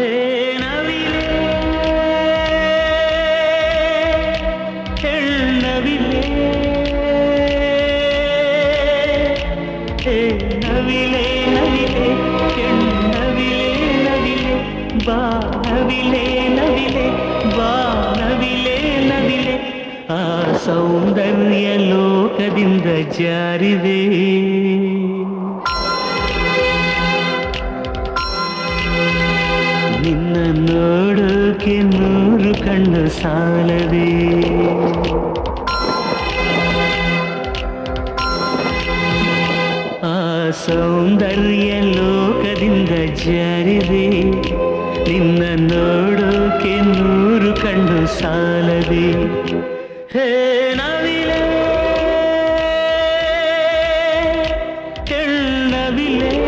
ಹೇ ನವಿಲೆ ಹೆಣ್ಣವಿಲೆ ಹೇ ನವಿಲೆ ನವಿಲೆ ಹೆಣ್ಣವಿಲೆ ನವಿಲೆ ಬಾ ನವಿಲೆ ನವಿಲೆ ಬಾ ನವಿಲೆ ನವಿಲೆ ಆ ಸೌಂದರ್ಯ ಲೋಕದಿಂದ ಜಾರಿದೆ നിന്ന് നേടൊക്കെ നൂറു കണ്ട് സാലവേ. ആ സൗന്ദര്യ ലോകതിന്റെ ജരിവേ നിന്ന് നേടൊക്കെ നൂറു കണ്ട് സാലവേ േ. കെള്ളവിലേ